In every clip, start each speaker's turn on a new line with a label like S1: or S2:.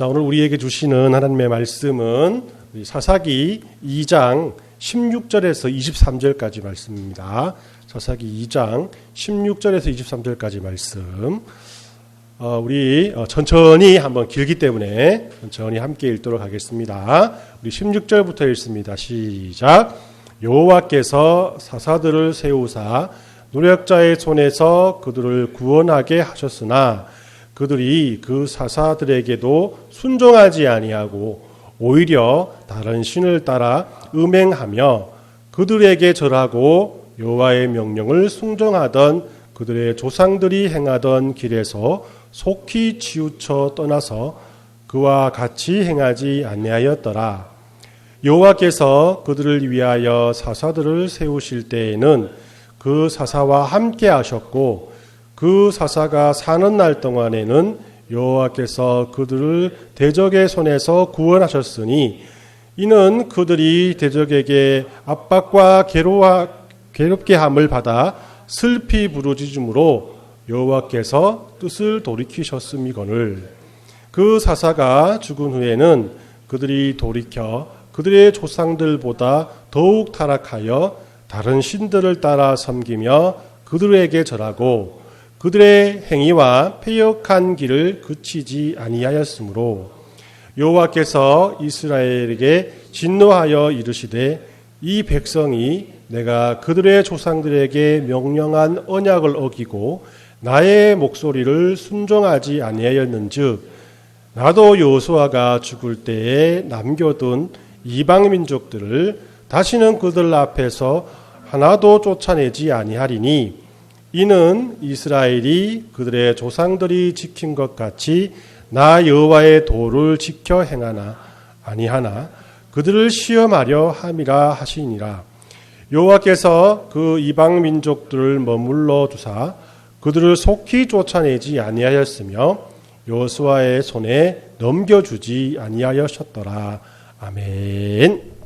S1: 자, 오늘 우리에게 주시는 하나님의 말씀은 사사기 2장 16절에서 23절까지 말씀입니다. 사사기 2장 16절에서 23절까지 말씀. 어, 우리 어, 천천히 한번 길기 때문에 천천히 함께 읽도록 하겠습니다. 우리 16절부터 읽습니다. 시작. 여호와께서 사사들을 세우사 노력자의 손에서 그들을 구원하게 하셨으나 그들이 그 사사들에게도 순종하지 아니하고 오히려 다른 신을 따라 음행하며 그들에게 절하고 여호와의 명령을 순종하던 그들의 조상들이 행하던 길에서 속히 치우쳐 떠나서 그와 같이 행하지 아니하였더라. 여호와께서 그들을 위하여 사사들을 세우실 때에는 그 사사와 함께 하셨고 그 사사가 사는 날 동안에는 여호와께서 그들을 대적의 손에서 구원하셨으니 이는 그들이 대적에게 압박과 괴로워 괴롭게 함을 받아 슬피 부르짖음으로 여호와께서 뜻을 돌이키셨음이거늘. 그 사사가 죽은 후에는 그들이 돌이켜 그들의 조상들보다 더욱 타락하여 다른 신들을 따라 섬기며 그들에게 절하고 그들의 행위와 폐역한 길을 그치지 아니하였으므로 여호와께서 이스라엘에게 진노하여 이르시되 이 백성이 내가 그들의 조상들에게 명령한 언약을 어기고 나의 목소리를 순종하지 아니하였는즉 나도 여호수아가 죽을 때에 남겨둔 이방 민족들을 다시는 그들 앞에서 하나도 쫓아내지 아니하리니 이는 이스라엘이 그들의 조상들이 지킨 것 같이 나 여호와의 도를 지켜 행하나 아니하나 그들을 시험하려 함이라 하시니라 여호와께서 그 이방 민족들을 머물러 두사 그들을 속히 쫓아내지 아니하였으며 여호수아의 손에 넘겨주지 아니하였더라 아멘.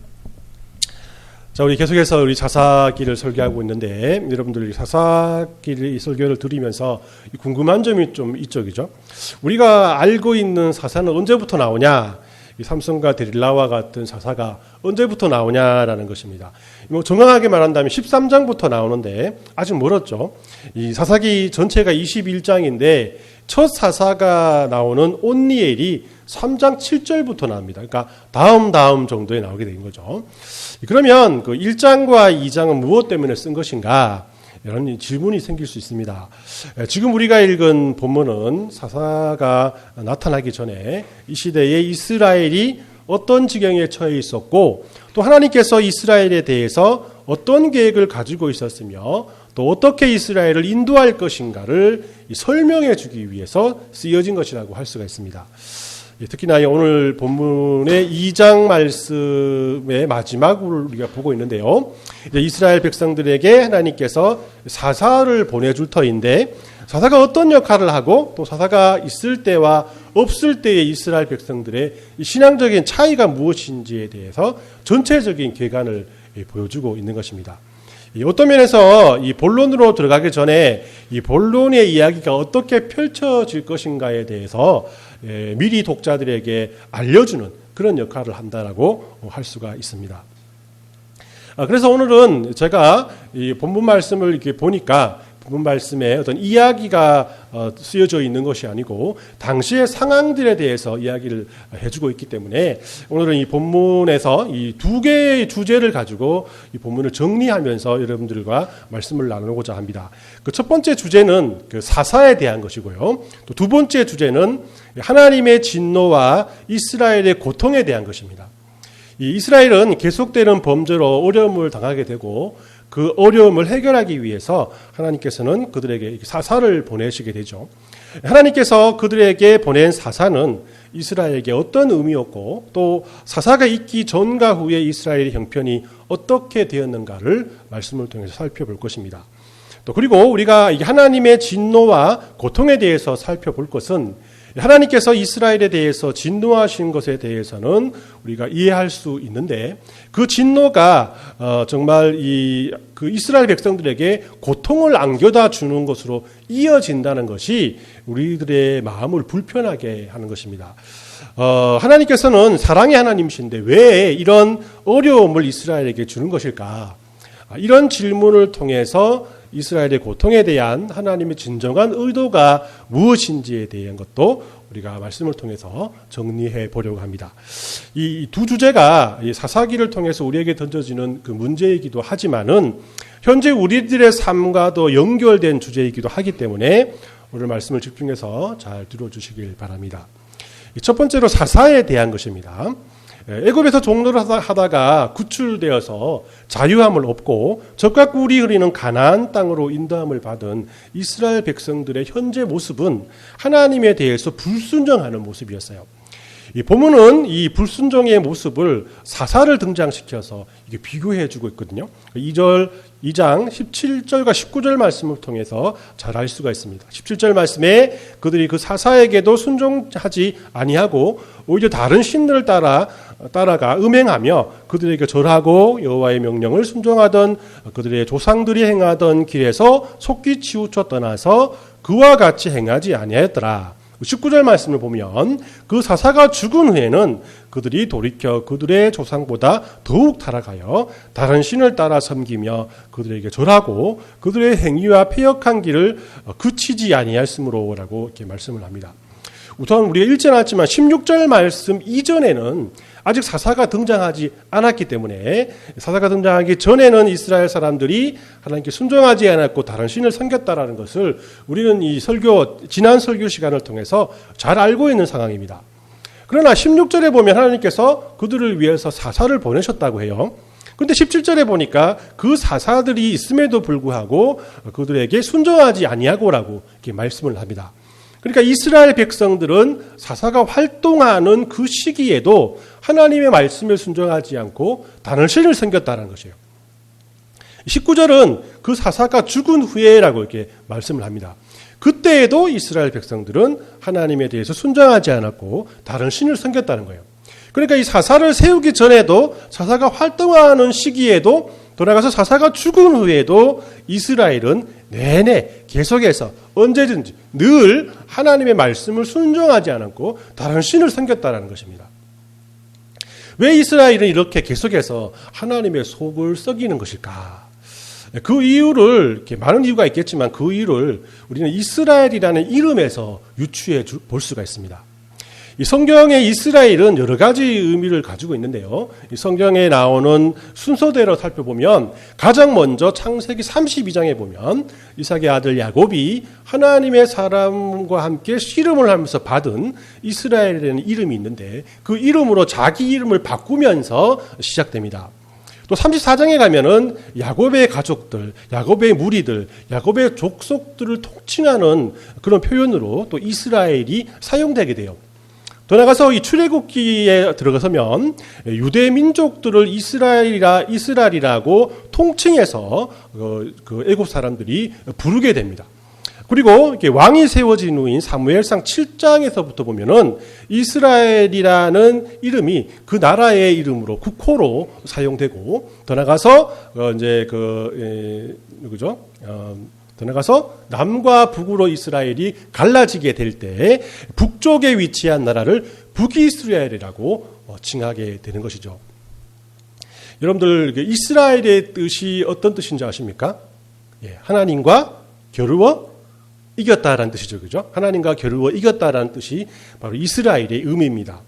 S1: 자, 우리 계속해서 우리 사사기를 설교하고 있는데 여러분들이 사사기를 설교를 들으면서 궁금한 점이 좀 이쪽이죠. 우리가 알고 있는 사사는 언제부터 나오냐? 이 삼성과 데릴라와 같은 사사가 언제부터 나오냐라는 것입니다. 뭐 정확하게 말한다면 13장부터 나오는데 아직 멀었죠. 이 사사기 전체가 21장인데 첫 사사가 나오는 온니엘이 3장 7절부터 나옵니다. 그러니까 다음 다음 정도에 나오게 된 거죠. 그러면 그 1장과 2장은 무엇 때문에 쓴 것인가? 이런 질문이 생길 수 있습니다. 지금 우리가 읽은 본문은 사사가 나타나기 전에 이 시대에 이스라엘이 어떤 지경에 처해 있었고 또 하나님께서 이스라엘에 대해서 어떤 계획을 가지고 있었으며 또 어떻게 이스라엘을 인도할 것인가를 설명해 주기 위해서 쓰여진 것이라고 할 수가 있습니다. 예, 특히나 오늘 본문의 2장 말씀의 마지막을 우리가 보고 있는데요. 이스라엘 백성들에게 하나님께서 사사를 보내줄 터인데 사사가 어떤 역할을 하고 또 사사가 있을 때와 없을 때의 이스라엘 백성들의 신앙적인 차이가 무엇인지에 대해서 전체적인 개관을 예, 보여주고 있는 것입니다. 어떤 면에서 이 본론으로 들어가기 전에 이 본론의 이야기가 어떻게 펼쳐질 것인가에 대해서 예, 미리 독자들에게 알려주는 그런 역할을 한다라고 할 수가 있습니다. 아, 그래서 오늘은 제가 이 본문 말씀을 이렇게 보니까 본 말씀에 어떤 이야기가 어, 쓰여져 있는 것이 아니고 당시의 상황들에 대해서 이야기를 해주고 있기 때문에 오늘은 이 본문에서 이 두 개의 주제를 가지고 이 본문을 정리하면서 여러분들과 말씀을 나누고자 합니다. 그 첫 번째 주제는 그 사사에 대한 것이고요. 또 두 번째 주제는 하나님의 진노와 이스라엘의 고통에 대한 것입니다. 이 이스라엘은 계속되는 범죄로 어려움을 당하게 되고 그 어려움을 해결하기 위해서 하나님께서는 그들에게 사사를 보내시게 되죠. 하나님께서 그들에게 보낸 사사는 이스라엘에게 어떤 의미였고 또 사사가 있기 전과 후에 이스라엘의 형편이 어떻게 되었는가를 말씀을 통해서 살펴볼 것입니다. 또 그리고 우리가 하나님의 진노와 고통에 대해서 살펴볼 것은 하나님께서 이스라엘에 대해서 진노하신 것에 대해서는 우리가 이해할 수 있는데 그 진노가 어, 정말 이 그 이스라엘 백성들에게 고통을 안겨다 주는 것으로 이어진다는 것이 우리들의 마음을 불편하게 하는 것입니다. 어, 하나님께서는 사랑의 하나님이신데 왜 이런 어려움을 이스라엘에게 주는 것일까? 아, 이런 질문을 통해서 이스라엘의 고통에 대한 하나님의 진정한 의도가 무엇인지에 대한 것도 우리가 말씀을 통해서 정리해 보려고 합니다. 이 두 주제가 이 사사기를 통해서 우리에게 던져지는 그 문제이기도 하지만은 현재 우리들의 삶과도 연결된 주제이기도 하기 때문에 오늘 말씀을 집중해서 잘 들어주시길 바랍니다. 첫 번째로 사사에 대한 것입니다. 예, 애굽에서 종로를 하다가 구출되어서 자유함을 얻고 적과 꿀이 흐리는 가나안 땅으로 인도함을 받은 이스라엘 백성들의 현재 모습은 하나님에 대해서 불순종하는 모습이었어요. 이 본문은 이 불순종의 모습을 사사를 등장시켜서 이게 비교해 주고 있거든요. 2절 2장 17절과 19절 말씀을 통해서 잘 알 수가 있습니다. 17절 말씀에 그들이 그 사사에게도 순종하지 아니하고 오히려 다른 신들을 따라 따라가 음행하며 그들에게 절하고 여호와의 명령을 순종하던 그들의 조상들이 행하던 길에서 속기 치우쳐 떠나서 그와 같이 행하지 아니하였더라. 19절 말씀을 보면 그 사사가 죽은 후에는 그들이 돌이켜 그들의 조상보다 더욱 타락하여 다른 신을 따라 섬기며 그들에게 절하고 그들의 행위와 폐역한 길을 그치지 아니하였으므로라고 이렇게 말씀을 합니다. 우선 우리가 읽지 않았지만 16절 말씀 이전에는 아직 사사가 등장하지 않았기 때문에 사사가 등장하기 전에는 이스라엘 사람들이 하나님께 순종하지 않았고 다른 신을 섬겼다라는 것을 우리는 이 설교 지난 설교 시간을 통해서 잘 알고 있는 상황입니다. 그러나 16절에 보면 하나님께서 그들을 위해서 사사를 보내셨다고 해요. 그런데 17절에 보니까 그 사사들이 있음에도 불구하고 그들에게 순종하지 아니하고라고 이렇게 말씀을 합니다. 그러니까 이스라엘 백성들은 사사가 활동하는 그 시기에도 하나님의 말씀에 순종하지 않고 다른 신을 섬겼다는 것이에요. 19절은 그 사사가 죽은 후에라고 이렇게 말씀을 합니다. 그때에도 이스라엘 백성들은 하나님에 대해서 순종하지 않았고 다른 신을 섬겼다는 거예요. 그러니까 이 사사를 세우기 전에도 사사가 활동하는 시기에도 돌아가서 사사가 죽은 후에도 이스라엘은 내내 계속해서 언제든지 늘 하나님의 말씀을 순종하지 않았고 다른 신을 섬겼다는 것입니다. 왜 이스라엘은 이렇게 계속해서 하나님의 속을 썩이는 것일까? 그 이유를 이렇게 많은 이유가 있겠지만 그 이유를 우리는 이스라엘이라는 이름에서 유추해 볼 수가 있습니다. 이 성경의 이스라엘은 여러 가지 의미를 가지고 있는데요. 이 성경에 나오는 순서대로 살펴보면 가장 먼저 창세기 32장에 보면 이삭의 아들 야곱이 하나님의 사람과 함께 씨름을 하면서 받은 이스라엘이라는 이름이 있는데 그 이름으로 자기 이름을 바꾸면서 시작됩니다. 또 34장에 가면은 야곱의 가족들, 야곱의 무리들, 야곱의 족속들을 통칭하는 그런 표현으로 또 이스라엘이 사용되게 돼요. 더 나가서 이 출애굽기에 들어가서면 유대 민족들을 이스라엘이라 이스라엘이라고 통칭해서 그, 그 애굽 사람들이 부르게 됩니다. 그리고 왕이 세워진 후인 사무엘상 7장에서부터 보면은 이스라엘이라는 이름이 그 나라의 이름으로 국호로 사용되고 더 나가서 어 이제 그 에, 누구죠? 어, 더 나가서 남과 북으로 이스라엘이 갈라지게 될 때 북쪽에 위치한 나라를 북이스라엘이라고 어, 칭하게 되는 것이죠. 여러분들 이스라엘의 뜻이 어떤 뜻인지 아십니까? 예, 하나님과 겨루어 이겼다라는 뜻이죠. 그죠? 하나님과 겨루어 이겼다라는 뜻이 바로 이스라엘의 의미입니다.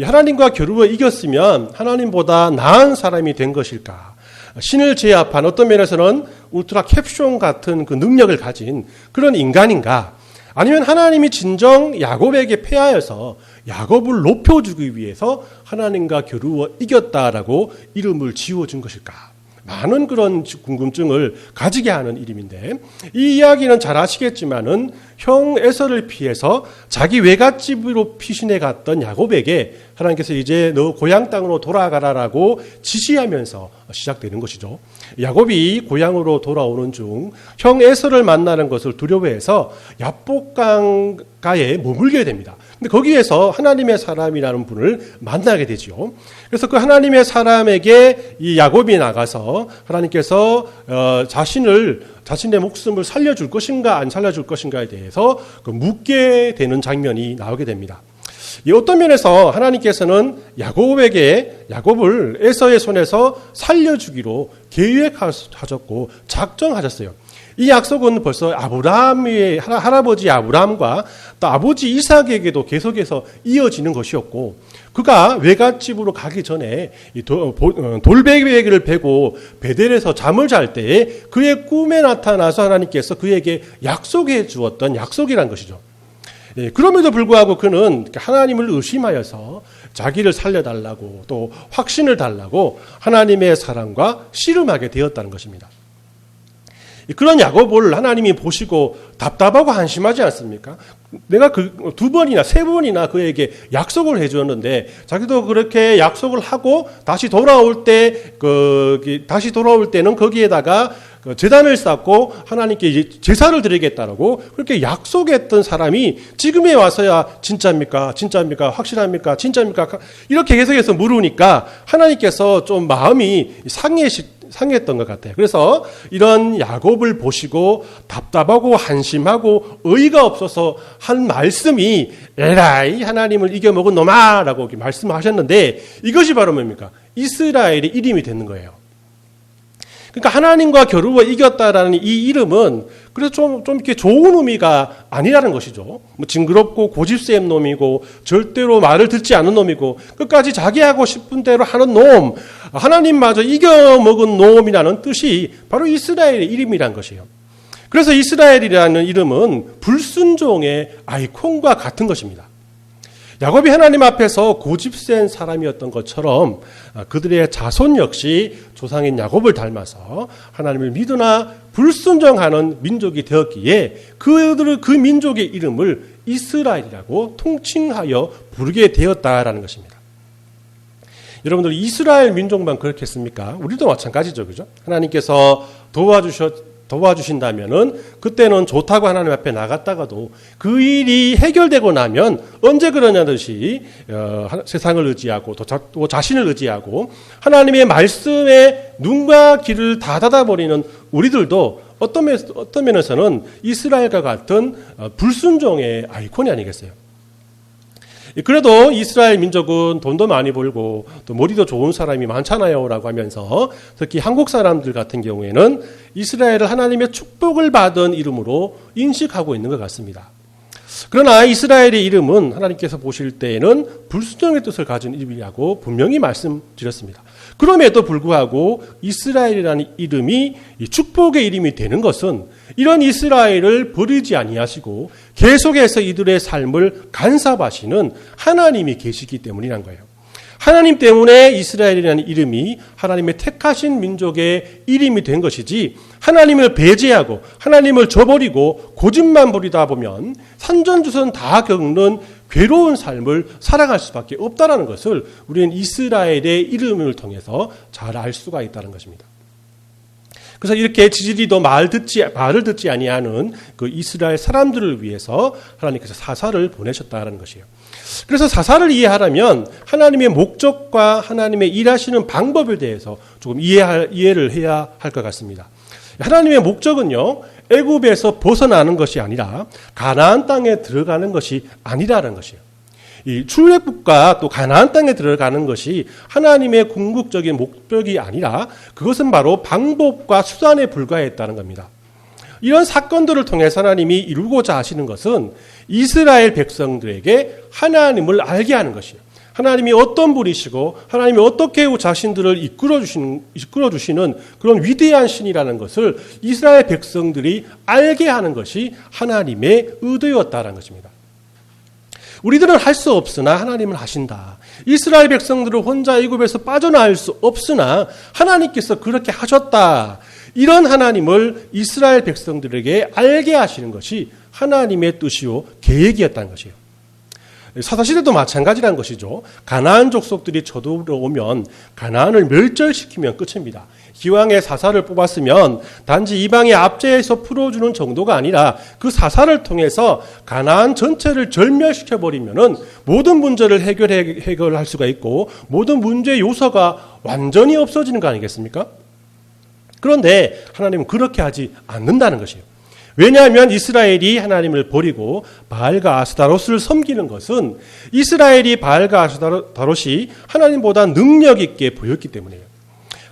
S1: 하나님과 겨루어 이겼으면 하나님보다 나은 사람이 된 것일까? 신을 제압한 어떤 면에서는 울트라 캡숑 같은 그 능력을 가진 그런 인간인가? 아니면 하나님이 진정 야곱에게 패하여서 야곱을 높여주기 위해서 하나님과 겨루어 이겼다라고 이름을 지어준 것일까? 많은 그런 궁금증을 가지게 하는 이름인데 이 이야기는 잘 아시겠지만은 형 에서를 피해서 자기 외갓집으로 피신해 갔던 야곱에게 하나님께서 이제 너 고향 땅으로 돌아가라라고 지시하면서 시작되는 것이죠. 야곱이 고향으로 돌아오는 중 형 에서를 만나는 것을 두려워해서 야복강가에 머물게 됩니다. 근데 거기에서 하나님의 사람이라는 분을 만나게 되지요. 그래서 그 하나님의 사람에게 이 야곱이 나가서 하나님께서 어, 자신을 자신의 목숨을 살려줄 것인가 안 살려줄 것인가에 대해서 그 묻게 되는 장면이 나오게 됩니다. 이 어떤 면에서 하나님께서는 야곱에게 야곱을 에서의 손에서 살려주기로 계획하셨고 작정하셨어요. 이 약속은 벌써 아브라함의 할아버지 아브라함과 또 아버지 이삭에게도 계속해서 이어지는 것이었고 그가 외갓집으로 가기 전에 어, 돌베개를 베고 베델에서 잠을 잘때 그의 꿈에 나타나서 하나님께서 그에게 약속해 주었던 약속이란 것이죠. 예, 그럼에도 불구하고 그는 하나님을 의심하여서 자기를 살려달라고 또 확신을 달라고 하나님의 사랑과 씨름하게 되었다는 것입니다. 그런 야곱을 하나님이 보시고 답답하고 한심하지 않습니까? 내가 그 두 번이나 세 번이나 그에게 약속을 해주었는데 자기도 그렇게 약속을 하고 다시 돌아올 때 그 다시 돌아올 때는 거기에다가 그 재단을 쌓고 하나님께 제사를 드리겠다라고 그렇게 약속했던 사람이 지금에 와서야 진짜입니까? 진짜입니까? 확실합니까? 진짜입니까? 이렇게 계속해서 물으니까 하나님께서 좀 마음이 상해시 상했던 것 같아요. 그래서 이런 야곱을 보시고 답답하고 한심하고 의가 없어서 한 말씀이 에라이 하나님을 이겨먹은 놈아라고 말씀하셨는데 이것이 바로 뭡니까? 이스라엘의 이름이 되는 거예요. 그러니까 하나님과 겨루어 이겼다라는 이 이름은 그래서 좀, 좀 이렇게 좋은 의미가 아니라는 것이죠. 뭐 징그럽고 고집센 놈이고 절대로 말을 듣지 않는 놈이고 끝까지 자기 하고 싶은 대로 하는 놈, 하나님마저 이겨먹은 놈이라는 뜻이 바로 이스라엘의 이름이란 것이에요. 그래서 이스라엘이라는 이름은 불순종의 아이콘과 같은 것입니다. 야곱이 하나님 앞에서 고집센 사람이었던 것처럼 그들의 자손 역시 조상인 야곱을 닮아서 하나님을 믿으나 불순종하는 민족이 되었기에 그들의 그 민족의 이름을 이스라엘이라고 통칭하여 부르게 되었다라는 것입니다. 여러분들 이스라엘 민족만 그렇겠습니까? 우리도 마찬가지죠, 그죠? 하나님께서 도와주셨 도와주신다면은 그때는 좋다고 하나님 앞에 나갔다가도 그 일이 해결되고 나면 언제 그러냐듯이 어, 세상을 의지하고 또, 자, 또 자신을 의지하고 하나님의 말씀에 눈과 귀를 다 닫아버리는 우리들도 어떤, 면, 어떤 면에서는 이스라엘과 같은 어, 불순종의 아이콘이 아니겠어요? 그래도 이스라엘 민족은 돈도 많이 벌고 또 머리도 좋은 사람이 많잖아요라고 하면서 특히 한국 사람들 같은 경우에는 이스라엘을 하나님의 축복을 받은 이름으로 인식하고 있는 것 같습니다. 그러나 이스라엘의 이름은 하나님께서 보실 때에는 불순종의 뜻을 가진 이름이라고 분명히 말씀드렸습니다. 그럼에도 불구하고 이스라엘이라는 이름이 축복의 이름이 되는 것은 이런 이스라엘을 버리지 아니하시고 계속해서 이들의 삶을 간섭하시는 하나님이 계시기 때문이란 거예요. 하나님 때문에 이스라엘이라는 이름이 하나님의 택하신 민족의 이름이 된 것이지 하나님을 배제하고 하나님을 저버리고 고집만 부리다 보면 산전주선 다 겪는 괴로운 삶을 살아갈 수밖에 없다라는 것을 우리는 이스라엘의 이름을 통해서 잘 알 수가 있다는 것입니다. 그래서 이렇게 지지리도 말 듣지 말을 듣지 아니하는 그 이스라엘 사람들을 위해서 하나님께서 사사를 보내셨다는 것이에요. 그래서 사사를 이해하려면 하나님의 목적과 하나님의 일하시는 방법에 대해서 조금 이해할, 이해를 해야 할 것 같습니다. 하나님의 목적은요, 애굽에서 벗어나는 것이 아니라 가나안 땅에 들어가는 것이 아니라는 것이에요. 이 출애굽과 또 가나안 땅에 들어가는 것이 하나님의 궁극적인 목적이 아니라 그것은 바로 방법과 수단에 불과했다는 겁니다. 이런 사건들을 통해서 하나님이 이루고자 하시는 것은 이스라엘 백성들에게 하나님을 알게 하는 것이에요. 하나님이 어떤 분이시고 하나님이 어떻게 자신들을 이끌어 주시는 이끌어 주시는 그런 위대한 신이라는 것을 이스라엘 백성들이 알게 하는 것이 하나님의 의도였다라는 것입니다. 우리들은 할 수 없으나 하나님은 하신다. 이스라엘 백성들을 혼자 애굽에서 빠져나올 수 없으나 하나님께서 그렇게 하셨다. 이런 하나님을 이스라엘 백성들에게 알게 하시는 것이 하나님의 뜻이요 계획이었다는 것이에요. 사사시대도 마찬가지라는 것이죠. 가나안 족속들이 쳐들어오면 가나안을 멸절시키면 끝입니다. 기왕에 사사를 뽑았으면 단지 이방의 압제에서 풀어주는 정도가 아니라 그 사사를 통해서 가나안 전체를 절멸시켜 버리면은 모든 문제를 해결해 해결할 수가 있고 모든 문제 요소가 완전히 없어지는 거 아니겠습니까? 그런데 하나님은 그렇게 하지 않는다는 것이에요. 왜냐하면 이스라엘이 하나님을 버리고 바알과 아스타롯을 섬기는 것은 이스라엘이 바알과 아스타롯이 하나님보다 능력 있게 보였기 때문이에요.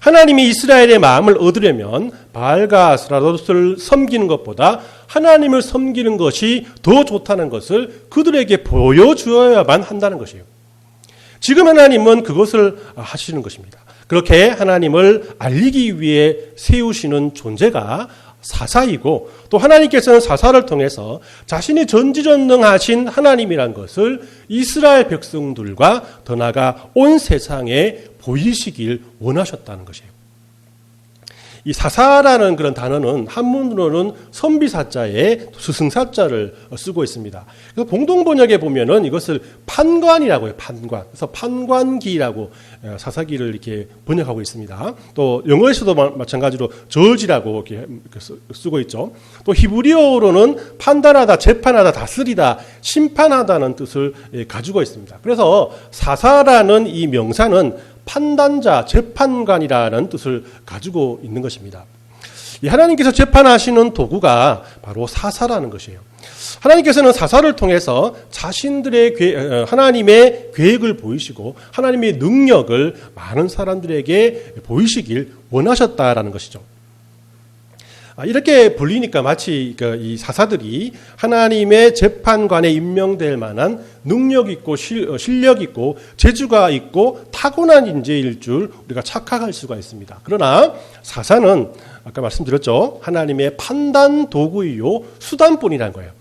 S1: 하나님이 이스라엘의 마음을 얻으려면 바알과 아스타롯을 섬기는 것보다 하나님을 섬기는 것이 더 좋다는 것을 그들에게 보여주어야만 한다는 것이에요. 지금 하나님은 그것을 하시는 것입니다. 그렇게 하나님을 알리기 위해 세우시는 존재가 사사이고 또 하나님께서는 사사를 통해서 자신이 전지전능하신 하나님이란 것을 이스라엘 백성들과 더 나아가 온 세상에 보이시길 원하셨다는 것이에요. 이 사사라는 그런 단어는 한문으로는 선비사자에 스승사자를 쓰고 있습니다. 그래서 공동 번역에 보면은 이것을 판관이라고 해요. 판관. 그래서 판관기라고 어, 사사기를 이렇게 번역하고 있습니다. 또 영어에서도 마찬가지로 저지라고 이렇게 쓰고 있죠. 또 히브리어로는 판단하다, 재판하다, 다스리다, 심판하다는 뜻을 예, 가지고 있습니다. 그래서 사사라는 이 명사는 판단자, 재판관이라는 뜻을 가지고 있는 것입니다. 하나님께서 재판하시는 도구가 바로 사사라는 것이에요. 하나님께서는 사사를 통해서 자신들의 어, 하나님의 계획을 보이시고 하나님의 능력을 많은 사람들에게 보이시길 원하셨다라는 것이죠. 아, 이렇게 불리니까 마치 그이 사사들이 하나님의 재판관에 임명될 만한 능력 있고 어, 실력 있고 재주가 있고 타고난 인재일 줄 우리가 착각할 수가 있습니다. 그러나 사사는 아까 말씀드렸죠. 하나님의 판단 도구이요 수단뿐이라는 거예요.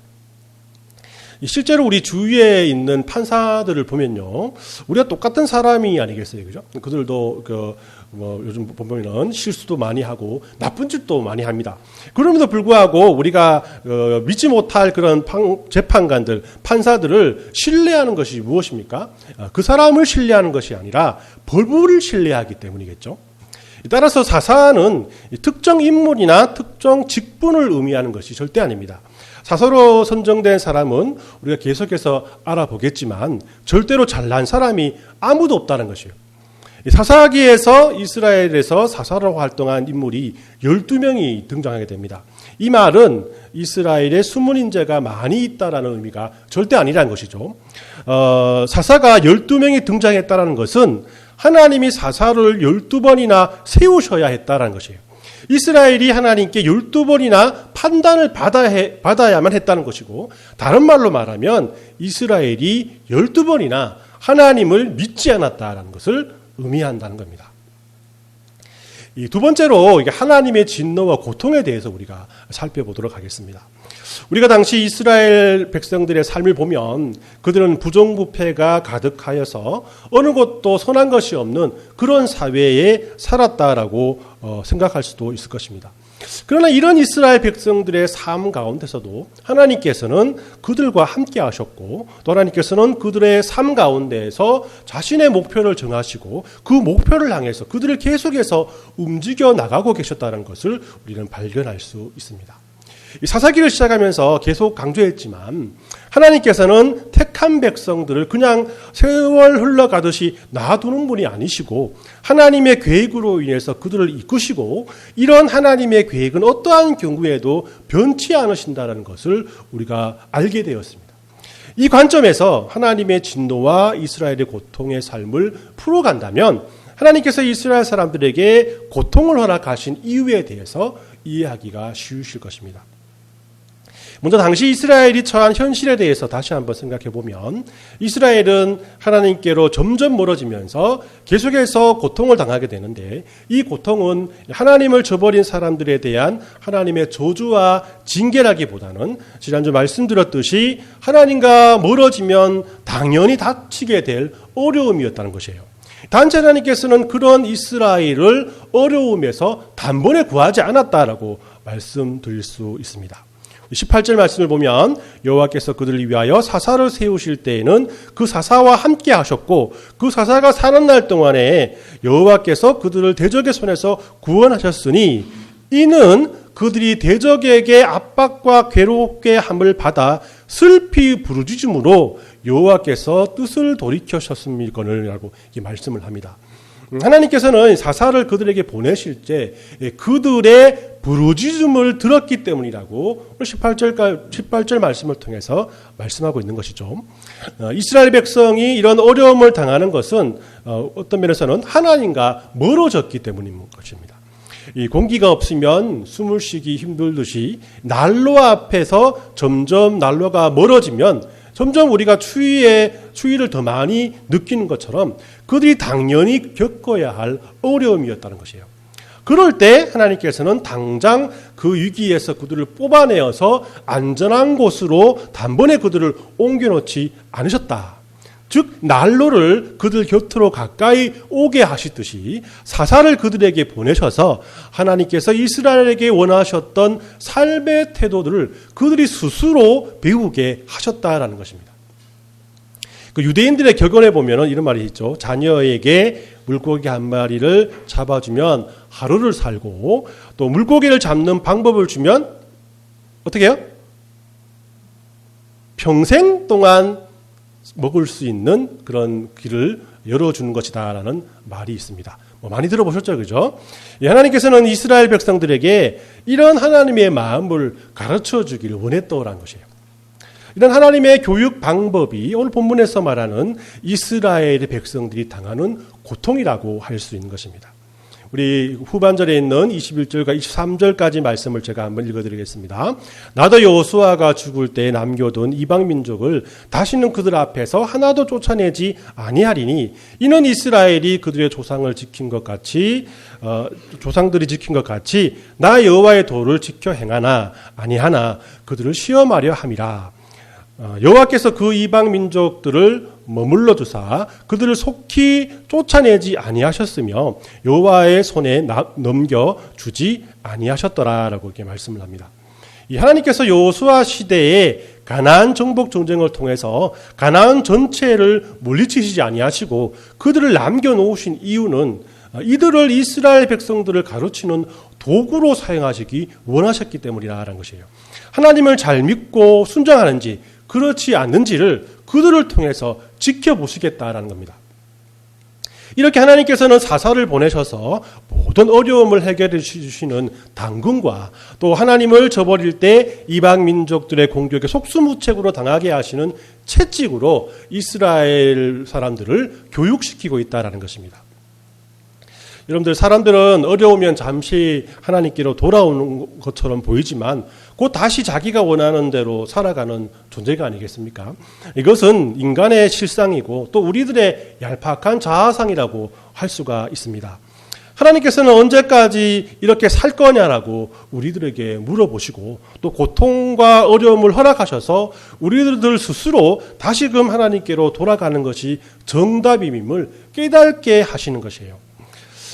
S1: 실제로 우리 주위에 있는 판사들을 보면요, 우리가 똑같은 사람이 아니겠어요, 그죠? 그들도 그 뭐 요즘 보면은 실수도 많이 하고 나쁜 짓도 많이 합니다. 그럼에도 불구하고 우리가 어 믿지 못할 그런 판, 재판관들, 판사들을 신뢰하는 것이 무엇입니까? 어, 그 사람을 신뢰하는 것이 아니라 법을 신뢰하기 때문이겠죠. 따라서 사사는 특정 인물이나 특정 직분을 의미하는 것이 절대 아닙니다. 사서로 선정된 사람은 우리가 계속해서 알아보겠지만 절대로 잘난 사람이 아무도 없다는 것이에요. 사사기에서 이스라엘에서 사사로 활동한 인물이 12명이 등장하게 됩니다. 이 말은 이스라엘에 숨은 인재가 많이 있다라는 의미가 절대 아니라는 것이죠. 어, 사사가 12명이 등장했다는 것은 하나님이 사사를 12번이나 세우셔야 했다라는 것이에요. 이스라엘이 하나님께 12번이나 판단을 받아야, 받아야만 했다는 것이고, 다른 말로 말하면 이스라엘이 12번이나 하나님을 믿지 않았다라는 것을 의미한다는 겁니다. 두 번째로 하나님의 진노와 고통에 대해서 우리가 살펴보도록 하겠습니다. 우리가 당시 이스라엘 백성들의 삶을 보면 그들은 부정부패가 가득하여서 어느 곳도 선한 것이 없는 그런 사회에 살았다라고 어, 생각할 수도 있을 것입니다. 그러나 이런 이스라엘 백성들의 삶 가운데서도 하나님께서는 그들과 함께 하셨고 또 하나님께서는 그들의 삶 가운데에서 자신의 목표를 정하시고 그 목표를 향해서 그들을 계속해서 움직여 나가고 계셨다는 것을 우리는 발견할 수 있습니다. 사사기를 시작하면서 계속 강조했지만 하나님께서는 택한 백성들을 그냥 세월 흘러가듯이 놔두는 분이 아니시고 하나님의 계획으로 인해서 그들을 이끄시고 이런 하나님의 계획은 어떠한 경우에도 변치 않으신다는 것을 우리가 알게 되었습니다. 이 관점에서 하나님의 진노와 이스라엘의 고통의 삶을 풀어간다면 하나님께서 이스라엘 사람들에게 고통을 허락하신 이유에 대해서 이해하기가 쉬우실 것입니다. 먼저 당시 이스라엘이 처한 현실에 대해서 다시 한번 생각해 보면 이스라엘은 하나님께로 점점 멀어지면서 계속해서 고통을 당하게 되는데 이 고통은 하나님을 저버린 사람들에 대한 하나님의 저주와 징계라기보다는 지난주 말씀드렸듯이 하나님과 멀어지면 당연히 닥치게 될 어려움이었다는 것이에요. 단체 하나님께서는 그런 이스라엘을 어려움에서 단번에 구하지 않았다라고 말씀드릴 수 있습니다. 18절 말씀을 보면 여호와께서 그들을 위하여 사사를 세우실 때에는 그 사사와 함께 하셨고 그 사사가 사는 날 동안에 여호와께서 그들을 대적의 손에서 구원하셨으니 이는 그들이 대적에게 압박과 괴롭게 함을 받아 슬피 부르짖음으로 여호와께서 뜻을 돌이켜셨음이거늘라고 이 말씀을 합니다. 하나님께서는 사사를 그들에게 보내실 때 그들의 부르짖음을 들었기 때문이라고 18절 18절 말씀을 통해서 말씀하고 있는 것이죠. 어, 이스라엘 백성이 이런 어려움을 당하는 것은 어, 어떤 면에서는 하나님과 멀어졌기 때문인 것입니다. 이 공기가 없으면 숨을 쉬기 힘들듯이 난로 앞에서 점점 난로가 멀어지면 점점 우리가 추위에 추위를 더 많이 느끼는 것처럼 그들이 당연히 겪어야 할 어려움이었다는 것이에요. 그럴 때 하나님께서는 당장 그 위기에서 그들을 뽑아내어서 안전한 곳으로 단번에 그들을 옮겨놓지 않으셨다. 즉 난로를 그들 곁으로 가까이 오게 하시듯이 사사를 그들에게 보내셔서 하나님께서 이스라엘에게 원하셨던 삶의 태도들을 그들이 스스로 배우게 하셨다라는 것입니다. 그 유대인들의 격언에 보면 이런 말이 있죠. 자녀에게 물고기 한 마리를 잡아주면 하루를 살고 또 물고기를 잡는 방법을 주면 어떻게 해요? 평생 동안 먹을 수 있는 그런 길을 열어주는 것이다라는 말이 있습니다. 뭐 많이 들어보셨죠, 그죠? 하나님께서는 이스라엘 백성들에게 이런 하나님의 마음을 가르쳐 주기를 원했더라는 것이에요. 이런 하나님의 교육 방법이 오늘 본문에서 말하는 이스라엘의 백성들이 당하는 고통이라고 할 수 있는 것입니다. 우리 후반절에 있는 21절과 23절까지 말씀을 제가 한번 읽어드리겠습니다. 나도 여호수아가 죽을 때 남겨둔 이방 민족을 다시는 그들 앞에서 하나도 쫓아내지 아니하리니 이는 이스라엘이 그들의 조상을 지킨 것 같이 어, 조상들이 지킨 것 같이 나 여호와의 도를 지켜 행하나 아니하나 그들을 시험하려 함이라. 어, 여호와께서 그 이방 민족들을 머물러 두사 그들을 속히 쫓아내지 아니하셨으며 여호와의 손에 넘겨 주지 아니하셨더라라고 이렇게 말씀을 합니다. 이 하나님께서 여호수아 시대에 가나안 정복 전쟁을 통해서 가나안 전체를 물리치시지 아니하시고 그들을 남겨 놓으신 이유는 이들을 이스라엘 백성들을 가르치는 도구로 사용하시기 원하셨기 때문이라는 것이에요. 하나님을 잘 믿고 순종하는지 그렇지 않는지를 그들을 통해서 지켜보시겠다라는 겁니다. 이렇게 하나님께서는 사사를 보내셔서 모든 어려움을 해결해 주시는 당근과 또 하나님을 저버릴 때 이방 민족들의 공격에 속수무책으로 당하게 하시는 채찍으로 이스라엘 사람들을 교육시키고 있다라는 것입니다. 여러분들 사람들은 어려우면 잠시 하나님께로 돌아오는 것처럼 보이지만 곧 다시 자기가 원하는 대로 살아가는 존재가 아니겠습니까? 이것은 인간의 실상이고 또 우리들의 얄팍한 자아상이라고 할 수가 있습니다. 하나님께서는 언제까지 이렇게 살 거냐라고 우리들에게 물어보시고 또 고통과 어려움을 허락하셔서 우리들 스스로 다시금 하나님께로 돌아가는 것이 정답임을 깨닫게 하시는 것이에요.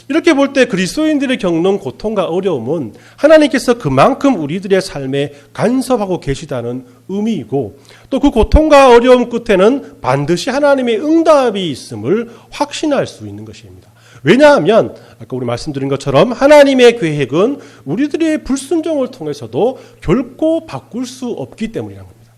S1: 이렇게 볼 때 그리스도인들이 겪는 고통과 어려움은 하나님께서 그만큼 우리들의 삶에 간섭하고 계시다는 의미이고 또 그 고통과 어려움 끝에는 반드시 하나님의 응답이 있음을 확신할 수 있는 것입니다. 왜냐하면 아까 우리 말씀드린 것처럼 하나님의 계획은 우리들의 불순종을 통해서도 결코 바꿀 수 없기 때문이라는 겁니다.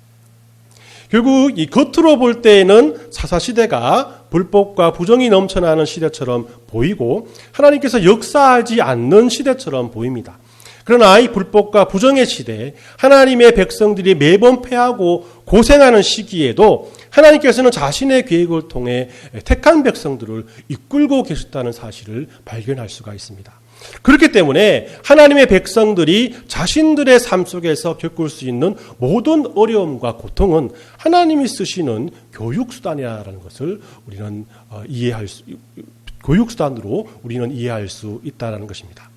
S1: 결국 이 겉으로 볼 때에는 사사 시대가 불법과 부정이 넘쳐나는 시대처럼 보이고 하나님께서 역사하지 않는 시대처럼 보입니다. 그러나 이 불법과 부정의 시대, 하나님의 백성들이 매번 패하고 고생하는 시기에도 하나님께서는 자신의 계획을 통해 택한 백성들을 이끌고 계셨다는 사실을 발견할 수가 있습니다. 그렇기 때문에 하나님의 백성들이 자신들의 삶 속에서 겪을 수 있는 모든 어려움과 고통은 하나님이 쓰시는 교육수단이라는 것을 우리는 어, 이해할 수, 교육수단으로 우리는 이해할 수 있다는 것입니다.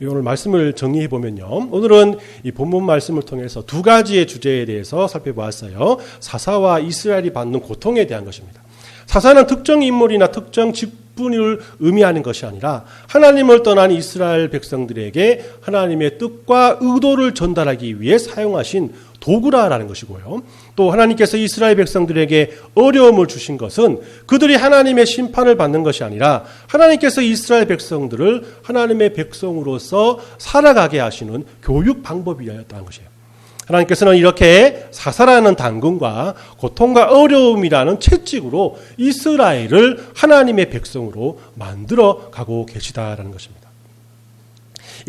S1: 오늘 말씀을 정리해 보면요. 오늘은 이 본문 말씀을 통해서 두 가지의 주제에 대해서 살펴보았어요. 사사와 이스라엘이 받는 고통에 대한 것입니다. 사사는 특정 인물이나 특정 직 뿐을 의미하는 것이 아니라 하나님을 떠난 이스라엘 백성들에게 하나님의 뜻과 의도를 전달하기 위해 사용하신 도구라라는 것이고요. 또 하나님께서 이스라엘 백성들에게 어려움을 주신 것은 그들이 하나님의 심판을 받는 것이 아니라 하나님께서 이스라엘 백성들을 하나님의 백성으로서 살아가게 하시는 교육 방법이었다는 것이에요. 하나님께서는 이렇게 사사라는 당근과 고통과 어려움이라는 채찍으로 이스라엘을 하나님의 백성으로 만들어 가고 계시다라는 것입니다.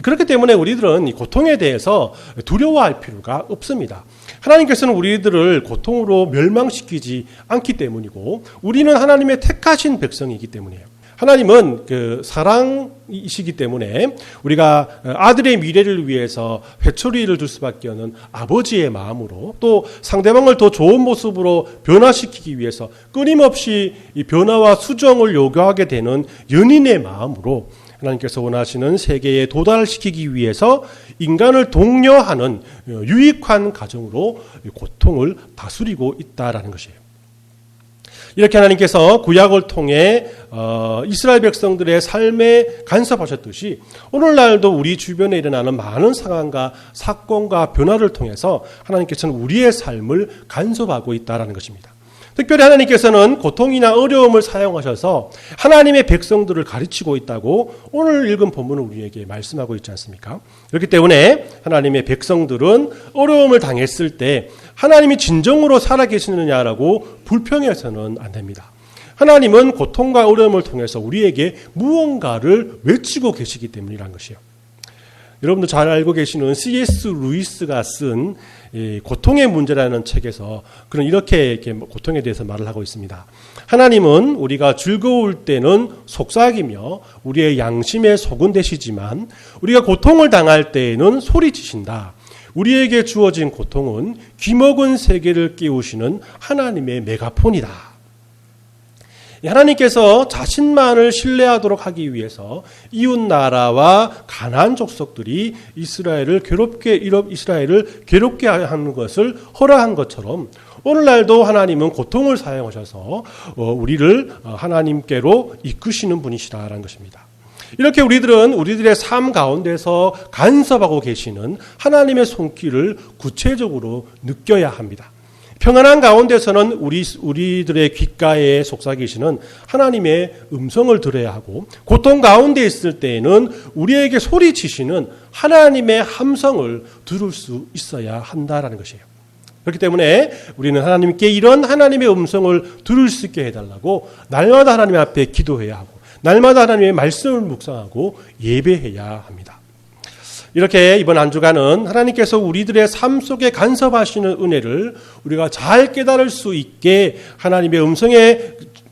S1: 그렇기 때문에 우리들은 이 고통에 대해서 두려워할 필요가 없습니다. 하나님께서는 우리들을 고통으로 멸망시키지 않기 때문이고 우리는 하나님의 택하신 백성이기 때문이에요. 하나님은 그 사랑이시기 때문에 우리가 아들의 미래를 위해서 회초리를 둘 수밖에 없는 아버지의 마음으로 또 상대방을 더 좋은 모습으로 변화시키기 위해서 끊임없이 이 변화와 수정을 요구하게 되는 연인의 마음으로 하나님께서 원하시는 세계에 도달시키기 위해서 인간을 독려하는 유익한 가정으로 고통을 다스리고 있다라는 것이에요. 이렇게 하나님께서 구약을 통해 어, 이스라엘 백성들의 삶에 간섭하셨듯이 오늘날도 우리 주변에 일어나는 많은 상황과 사건과 변화를 통해서 하나님께서는 우리의 삶을 간섭하고 있다라는 것입니다. 특별히 하나님께서는 고통이나 어려움을 사용하셔서 하나님의 백성들을 가르치고 있다고 오늘 읽은 본문은 우리에게 말씀하고 있지 않습니까? 그렇기 때문에 하나님의 백성들은 어려움을 당했을 때 하나님이 진정으로 살아계시느냐라고 불평해서는 안 됩니다. 하나님은 고통과 어려움을 통해서 우리에게 무언가를 외치고 계시기 때문이라는 것이에요. 여러분도 잘 알고 계시는 C.S. 루이스가 쓴 고통의 문제라는 책에서 그런 이렇게 고통에 대해서 말을 하고 있습니다. 하나님은 우리가 즐거울 때는 속삭이며 우리의 양심에 속은 되시지만 우리가 고통을 당할 때에는 소리치신다. 우리에게 주어진 고통은 귀먹은 세계를 깨우시는 하나님의 메가폰이다. 하나님께서 자신만을 신뢰하도록 하기 위해서 이웃 나라와 가난 족속들이 이스라엘을 괴롭게 이스라엘을 괴롭게 하는 것을 허락한 것처럼 오늘날도 하나님은 고통을 사용하셔서 어, 우리를 어, 하나님께로 이끄시는 분이시다라는 것입니다. 이렇게 우리들은 우리들의 삶 가운데서 간섭하고 계시는 하나님의 손길을 구체적으로 느껴야 합니다. 평안한 가운데서는 우리 우리들의 귓가에 속삭이시는 하나님의 음성을 들어야 하고 고통 가운데 있을 때에는 우리에게 소리치시는 하나님의 함성을 들을 수 있어야 한다라는 것이에요. 그렇기 때문에 우리는 하나님께 이런 하나님의 음성을 들을 수 있게 해달라고 날마다 하나님 앞에 기도해야 하고 날마다 하나님의 말씀을 묵상하고 예배해야 합니다. 이렇게 이번 한 주간은 하나님께서 우리들의 삶 속에 간섭하시는 은혜를 우리가 잘 깨달을 수 있게 하나님의 음성에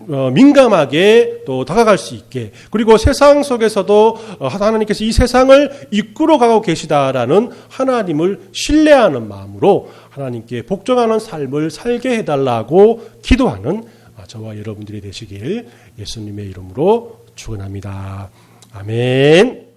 S1: 어, 민감하게 또 다가갈 수 있게 그리고 세상 속에서도 어, 하나님께서 이 세상을 이끌어 가고 계시다라는 하나님을 신뢰하는 마음으로 하나님께 복종하는 삶을 살게 해달라고 기도하는 아, 저와 여러분들이 되시길 예수님의 이름으로 축원합니다. 아멘.